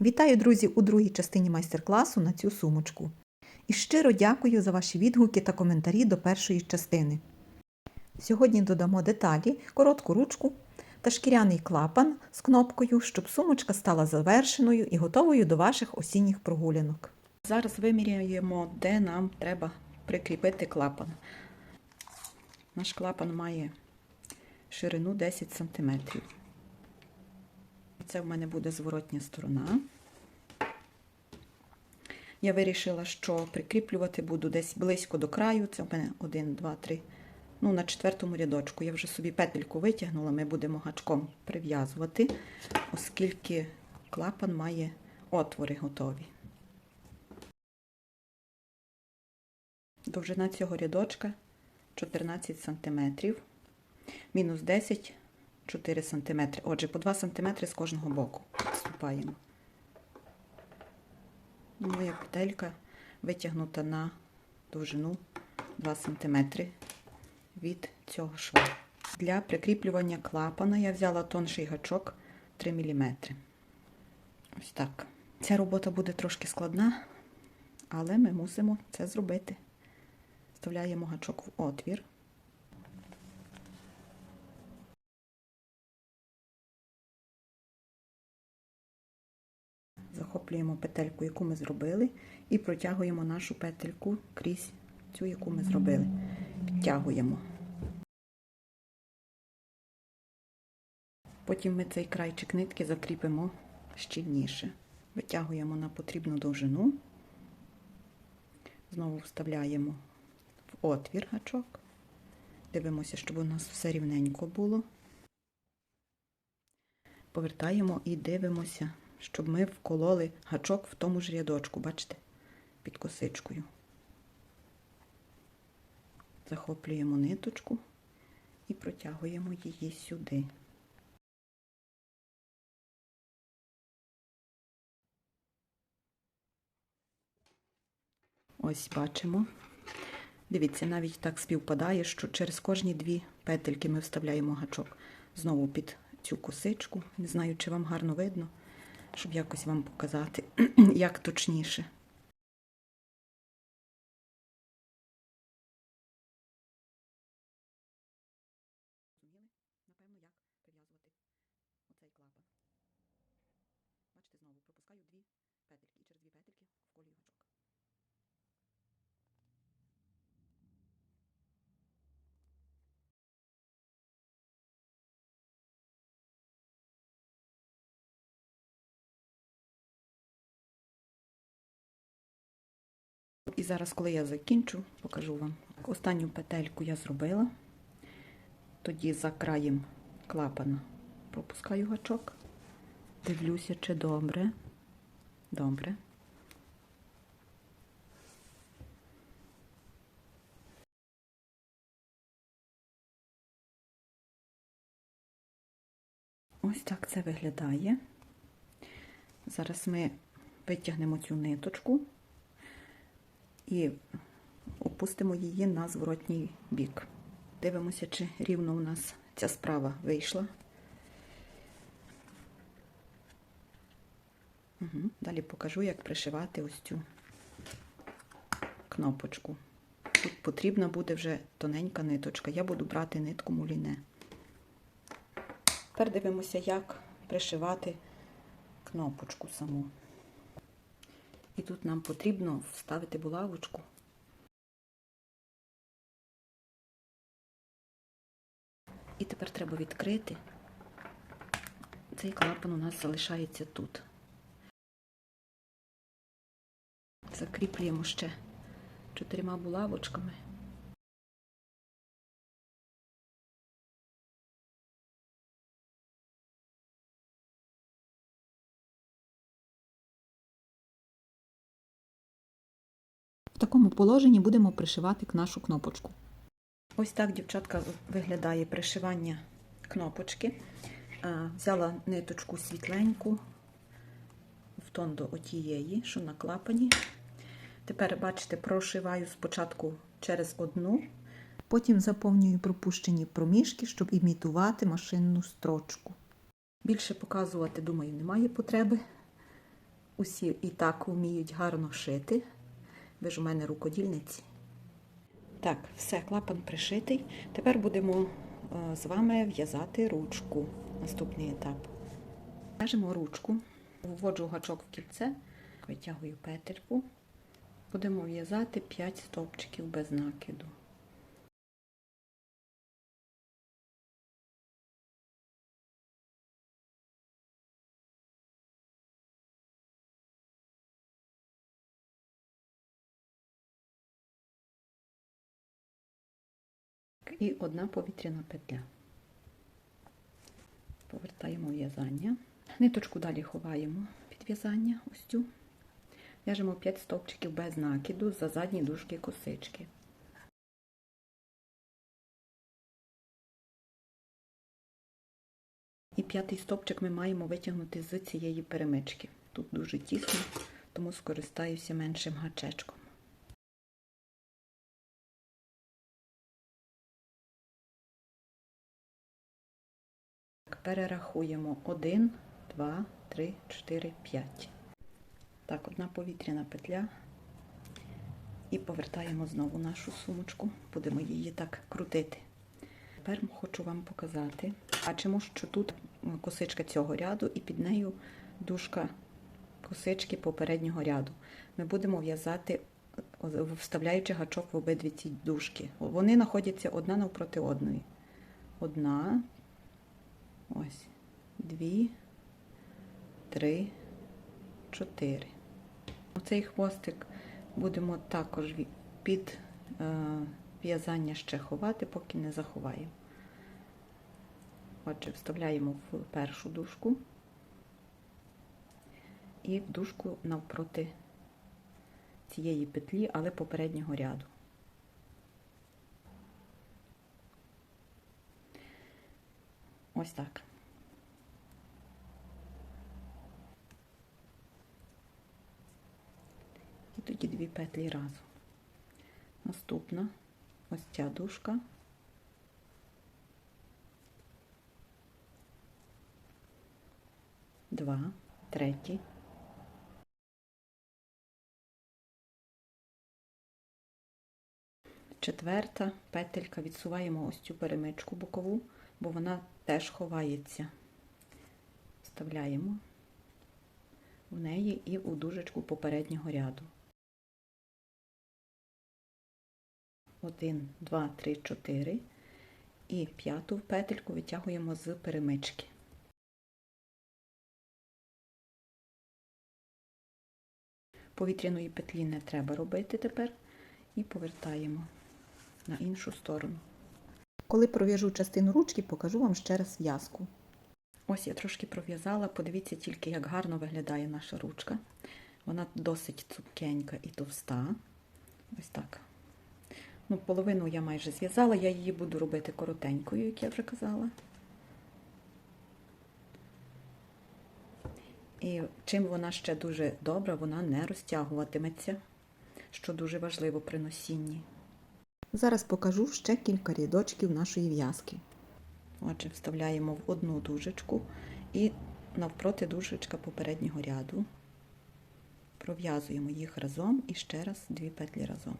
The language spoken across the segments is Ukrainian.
Вітаю, друзі, у другій частині майстер-класу на цю сумочку. І щиро дякую за ваші відгуки та коментарі до першої частини. Сьогодні додамо деталі, коротку ручку та шкіряний клапан з кнопкою, щоб сумочка стала завершеною і готовою до ваших осінніх прогулянок. Зараз виміряємо, де нам треба прикріпити клапан. Наш клапан має ширину 10 см. Це в мене буде зворотня сторона. Я вирішила, що прикріплювати буду десь близько до краю. Це в мене 1, 2, 3. Ну, на четвертому рядочку. Я вже собі петельку витягнула, ми будемо гачком прив'язувати, оскільки клапан має отвори готові. Довжина цього рядочка 14 см, мінус 10 4 см. Отже, по 2 см з кожного боку відступаємо. Моя петелька витягнута на довжину 2 см від цього шва. Для прикріплювання клапана я взяла тонший гачок 3 мм. Ось так. Ця робота буде трошки складна, але ми мусимо це зробити. Вставляємо гачок в отвір. Захоплюємо петельку, яку ми зробили, і протягуємо нашу петельку крізь цю, яку ми зробили. Підтягуємо. Потім ми цей крайчик нитки закріпимо щільніше. Витягуємо на потрібну довжину, знову вставляємо в отвір гачок. Дивимося, щоб у нас все рівненько було. Повертаємо і дивимося, щоб ми вкололи гачок в тому ж рядочку, бачите, під косичкою. Захоплюємо ниточку і протягуємо її сюди. Ось бачимо. Дивіться, навіть так співпадає, що через кожні дві петельки ми вставляємо гачок знову під цю косичку. Не знаю, чи вам гарно видно, щоб якось вам показати, як точніше. Напевно, як прив'язувати оцей клапан. Бачите, знову пропускаю дві петельки і через дві петельки вколюю гачок. І зараз, коли я закінчу, покажу вам. Останню петельку я зробила. Тоді за краєм клапана пропускаю гачок. Дивлюся, чи добре. Добре. Ось так це виглядає. Зараз ми витягнемо цю ниточку і опустимо її на зворотній бік. Дивимося, чи рівно у нас ця справа вийшла. Угу. Далі покажу, як пришивати ось цю кнопочку. Тут потрібна буде вже тоненька ниточка. Я буду брати нитку муліне. Тепер дивимося, як пришивати кнопочку саму. І тут нам потрібно вставити булавочку. І тепер треба відкрити. Цей клапан у нас залишається тут. Закріплюємо ще чотирма булавочками. В такому положенні будемо пришивати нашу кнопочку. Ось так, дівчатка, виглядає пришивання кнопочки. Взяла ниточку світленьку в тон до отієї, що на клапані. Тепер, бачите, прошиваю спочатку через одну, потім заповнюю пропущені проміжки, щоб імітувати машинну строчку. Більше показувати, думаю, немає потреби. усі і так вміють гарно шити. Ви ж у мене рукодільниці. Так, все, клапан пришитий. Тепер будемо е, з вами в'язати ручку. Наступний етап. В'яжемо ручку, вводжу гачок в кільце, витягую петельку. Будемо в'язати 5 стовпчиків без накиду. І одна повітряна петля. Повертаємо в'язання. Ниточку далі ховаємо під в'язання ось цю. В'яжемо 5 стовпчиків без накиду за задні дужки косички. І п'ятий стовпчик ми маємо витягнути з цієї перемички. Тут дуже тісно, тому скористаюся меншим гачечком. Перерахуємо 1, 2, 3, 4, 5. Так, одна повітряна петля. І повертаємо знову нашу сумочку. Будемо її так крутити. Тепер хочу вам показати. Бачимо, що тут косичка цього ряду і під нею дужка косички попереднього ряду. Ми будемо в'язати, вставляючи гачок в обидві ці дужки. Вони знаходяться одна навпроти одної. Одна, ось, дві, три, чотири. Оцей хвостик будемо також під е, в'язання ще ховати, поки не заховаємо. Отже, вставляємо в першу дужку і в дужку навпроти цієї петлі, але попереднього ряду. Ось так. І тоді дві петлі разом. Наступна ось ця дужка. Два, третій. Четверта петелька відсуваємо ось цю перемичку бокову, бо вона теж ховається. Вставляємо в неї і у дужечку попереднього ряду. 1, 2, 3, 4 і п'яту петельку витягуємо з перемички. Повітряної петлі не треба робити тепер і повертаємо на іншу сторону. Коли пров'яжу частину ручки, покажу вам ще раз в'язку. Ось я трошки пров'язала, подивіться тільки, як гарно виглядає наша ручка. Вона досить цупкенька і товста. Ось так. Ну, половину я майже зв'язала, я її буду робити коротенькою, як я вже казала. І чим вона ще дуже добра, вона не розтягуватиметься, що дуже важливо при носінні. Зараз покажу ще кілька рядочків нашої в'язки. Отже, вставляємо в одну дужечку і навпроти дужечка попереднього ряду. Пров'язуємо їх разом і ще раз дві петлі разом.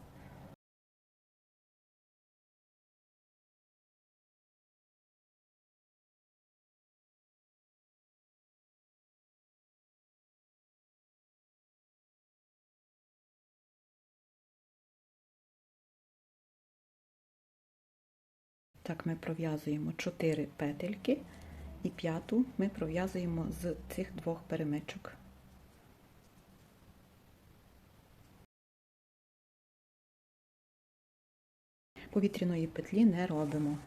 Так, ми пров'язуємо 4 петельки і п'яту ми пров'язуємо з цих двох перемичок. Повітряної петлі не робимо.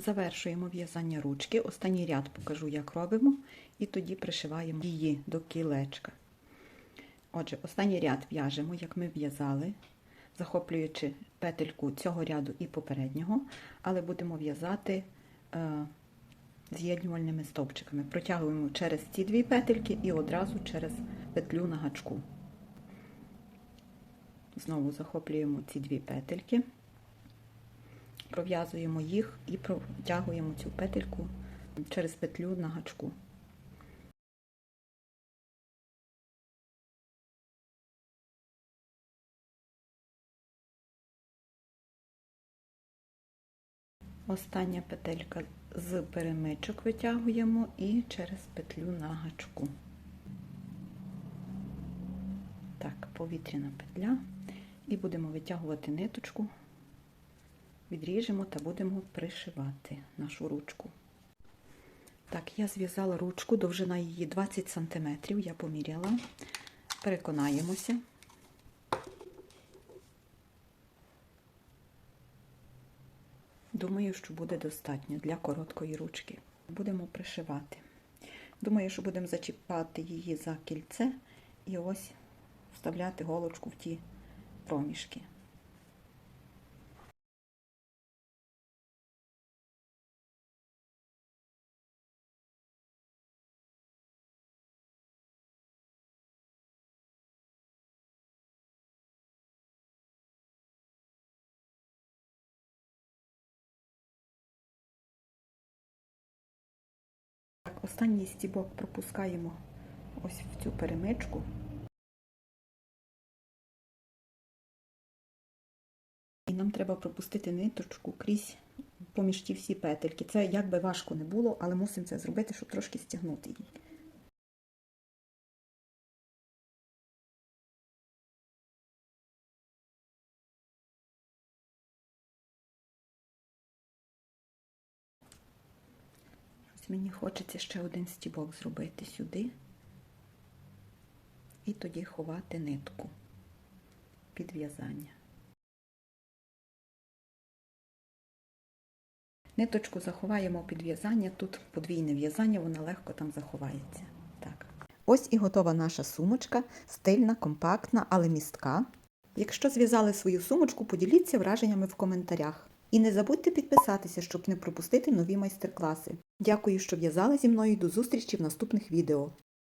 Завершуємо в'язання ручки. Останній ряд покажу, як робимо, і тоді пришиваємо її до кілечка. Отже, останній ряд в'яжемо, як ми в'язали, захоплюючи петельку цього ряду і попереднього, але будемо в'язати е, з'єднювальними стовпчиками. Протягуємо через ці дві петельки і одразу через петлю на гачку. Знову захоплюємо ці дві петельки, пров'язуємо їх і протягуємо цю петельку через петлю на гачку. Остання петелька з перемичок витягуємо і через петлю на гачку. Так, повітряна петля. І будемо витягувати ниточку, відріжемо та будемо пришивати нашу ручку. Так, я зв'язала ручку, довжина її 20 см, я поміряла. Переконаємося. Думаю, що буде достатньо для короткої ручки. Будемо пришивати. Думаю, що будемо зачіпати її за кільце і ось вставляти голочку в ті проміжки. Останній стібок пропускаємо ось в цю перемичку. І нам треба пропустити ниточку крізь поміж ті всі петельки. Це як би важко не було, але мусимо це зробити, щоб трошки стягнути її. Мені хочеться ще один стібок зробити сюди і тоді ховати нитку під в'язання. Ниточку заховаємо під в'язання, тут подвійне в'язання, вона легко там заховається. Так. Ось і готова наша сумочка, стильна, компактна, але містка. Якщо зв'язали свою сумочку, поділіться враженнями в коментарях. І не забудьте підписатися, щоб не пропустити нові майстер-класи. Дякую, що в'язали зі мною до зустрічі в наступних відео.